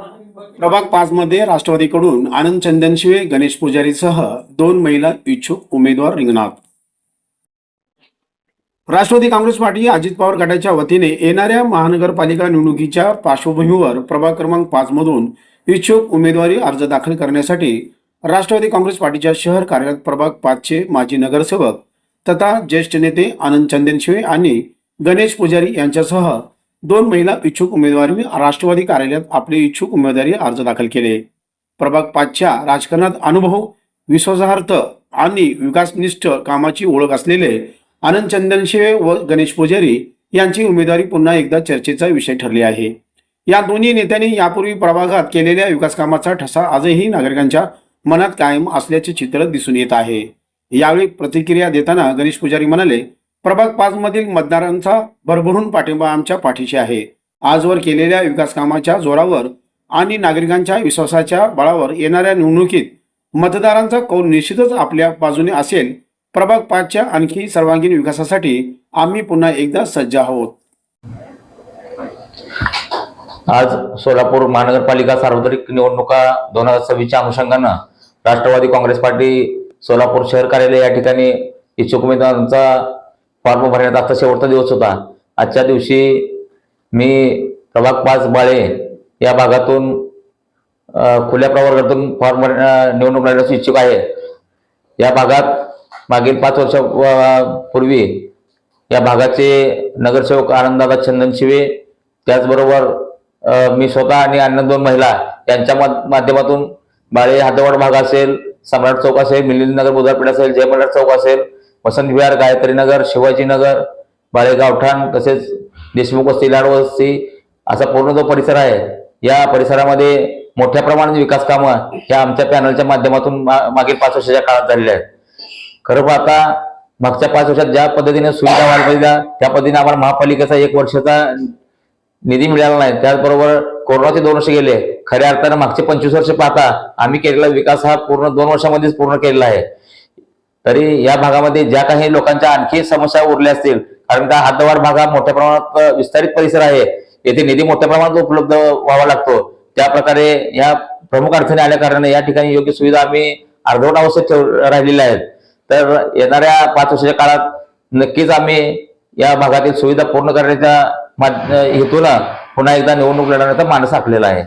प्रभाग पाच मध्ये राष्ट्रवादीकडून आनंद चंदनशिवे गणेश पुजारीसह दोन महिला इच्छुक उमेदवार रिंगणात. राष्ट्रवादी काँग्रेस पार्टी अजित पवार गटाच्या वतीने येणाऱ्या महानगरपालिका निवडणुकीच्या पार्श्वभूमीवर प्रभाग क्रमांक पाच मधून इच्छुक उमेदवारी अर्ज दाखल करण्यासाठी राष्ट्रवादी काँग्रेस पार्टीच्या शहर कार्यालयात प्रभाग पाचचे माजी नगरसेवक तथा ज्येष्ठ नेते आनंद चंदनशिवे आणि गणेश पुजारी यांच्यासह दोन महिला इच्छुक उमेदवारांनी राष्ट्रवादी कार्यालयात आपले इच्छुक उमेदवारी अर्ज दाखल केले. प्रभाग पाचच्या राजकारणात अनुभव विश्वासार्थ आणि विकासनिष्ठ कामाची ओळख असलेले आनंद चंदनशिवे व गणेश पुजारी यांची उमेदवारी पुन्हा एकदा चर्चेचा विषय ठरली आहे. या दोन्ही नेत्यांनी यापूर्वी प्रभागात केलेल्या विकास कामाचा ठसा आजही नागरिकांच्या मनात कायम असल्याचे चित्र दिसून येत आहे. यावेळी प्रतिक्रिया देताना गणेश पुजारी म्हणाले प्रभाग पाच मधील मतदारांचा भरभरून पाठिंबा आमच्या पाठीशी आहे. आजवर केलेल्या विकास कामाच्या जोरावर आणि नागरिकांच्या विश्वासाच्या बळावर येणाऱ्या निवडणुकीत मतदारांचा कौल निश्चितच आपल्या बाजूने असेल. प्रभाग पाचच्या आणखी सर्वांगीण विकासासाठी आम्ही पुन्हा एकदा सज्ज आहोत. आज सोलापूर महानगरपालिका सार्वत्रिक निवडणुका दोन हजार सव्वीसच्या अनुषंगानं राष्ट्रवादी काँग्रेस पार्टी सोलापूर शहर कार्यालय या ठिकाणी इच्छुक उमेदवारांचा फॉर्म भरण्यात आता शेवटचा दिवस होता. आजच्या दिवशी मी प्रभाग पाच बाळे या भागातून खुल्या प्रवर्गातून फॉर्म निवडणूक लढण्यास इच्छुक आहे. या भागात मागील पाच वर्षापूर्वी या भागाचे नगरसेवक आनंददादा चंदनशिवे त्याचबरोबर मी स्वतः आणि अन्य दोन महिला यांच्या माध्यमातून बाळे हातवाड भाग असेल सम्राट चौक असेल मिलिंदनगर बुधारपेठ असेल जयमंडळ चौक असेल वसंत विहार गायत्री नगर शिवाजीनगर बाळेगाव ठाण तसेच देशमुख वस्ती लाड वस्ती असा पूर्ण जो परिसर आहे या परिसरामध्ये मोठ्या प्रमाणात विकास कामं ह्या आमच्या पॅनलच्या माध्यमातून मागील पाच वर्षाच्या काळात झालेल्या आहेत. खरं पाहता मागच्या पाच वर्षात ज्या पद्धतीने सुविधा व्हायला पाहिजे त्या पद्धतीने आम्हाला महापालिकेचा एक वर्षाचा निधी मिळाला नाही. त्याचबरोबर कोरोनाचे दोन वर्ष गेले. खऱ्या अर्थानं मागचे पंचवीस वर्ष पाहता आम्ही केलेला विकास हा पूर्ण दोन वर्षामध्येच पूर्ण केलेला आहे. तरी या भागामध्ये ज्या काही लोकांच्या आणखी समस्या उरल्या असतील कारण का हातवाड भाग हा मोठ्या प्रमाणात विस्तारित परिसर आहे. येथे निधी मोठ्या प्रमाणात उपलब्ध व्हावा लागतो. त्या प्रकारे या प्रमुख अडचणी आल्या कारणाने या ठिकाणी योग्य सुविधा आम्ही अर्धवट अवस्थेत ठेव राहिलेल्या आहेत. तर येणाऱ्या पाच वर्षाच्या काळात नक्कीच आम्ही या भागातील सुविधा पूर्ण करण्याच्या हेतूनं पुन्हा एकदा निवडणूक लढवण्याचा मानस आखलेला आहे.